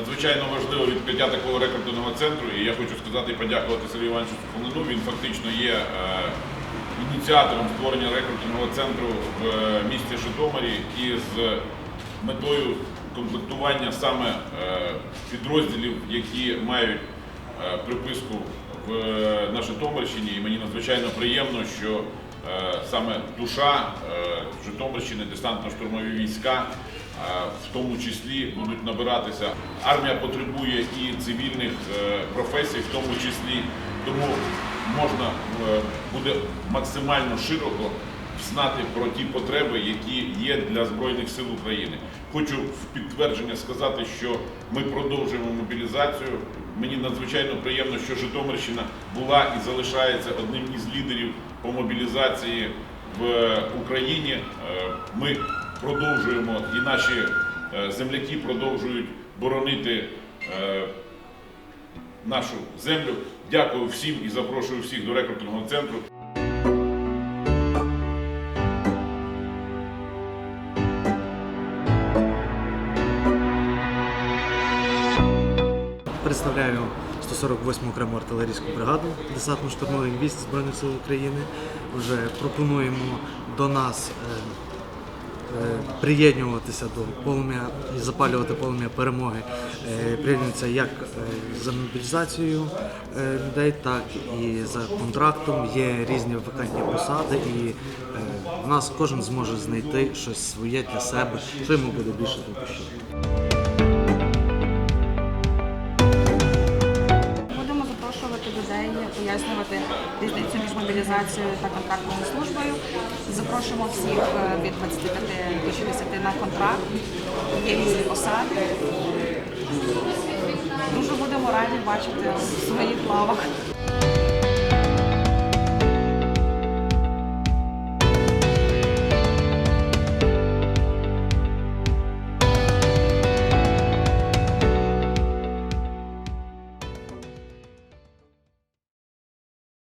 Надзвичайно важливо відкриття такого рекрутингового центру, і я хочу сказати і подякувати Сергію Івановичу Сухомлину. Він фактично є е, ініціатором створення рекрутингового центру в е, місті Житомирі і з метою комплектування саме е, підрозділів, які мають приписку в, на Житомирщині. І мені надзвичайно приємно, що саме душа Житомирщини, десантно-штурмові війська, в тому числі будуть набиратися. Армія потребує і цивільних е, професій, в тому числі, тому можна е, буде максимально широко знати про ті потреби, які є для Збройних сил України. Хочу в підтвердження сказати, що ми продовжуємо мобілізацію. Мені надзвичайно приємно, що Житомирщина була і залишається одним із лідерів по мобілізації в Україні. Е, Ми продовжуємо і наші е, земляки продовжують боронити е, нашу землю. Дякую всім і запрошую всіх до рекрутингового центру. Представляю 148 окрему артилерійську бригаду десантно-штурмових військ Збройних сил України. Вже пропонуємо до нас е, приєднуватися до полум'я і запалювати полум'я перемоги. Е, Приєднуються як е, за мобілізацією е, людей, так і за контрактом. Є різні вакантні посади, і е, в нас кожен зможе знайти щось своє для себе, що йому буде більше до душі. Людей, пояснювати різницю між мобілізацією та контрактною службою. Запрошуємо всіх е, від 25 до 60 на контракт. Є різні посади. Дуже будемо раді бачити в своїх лавах.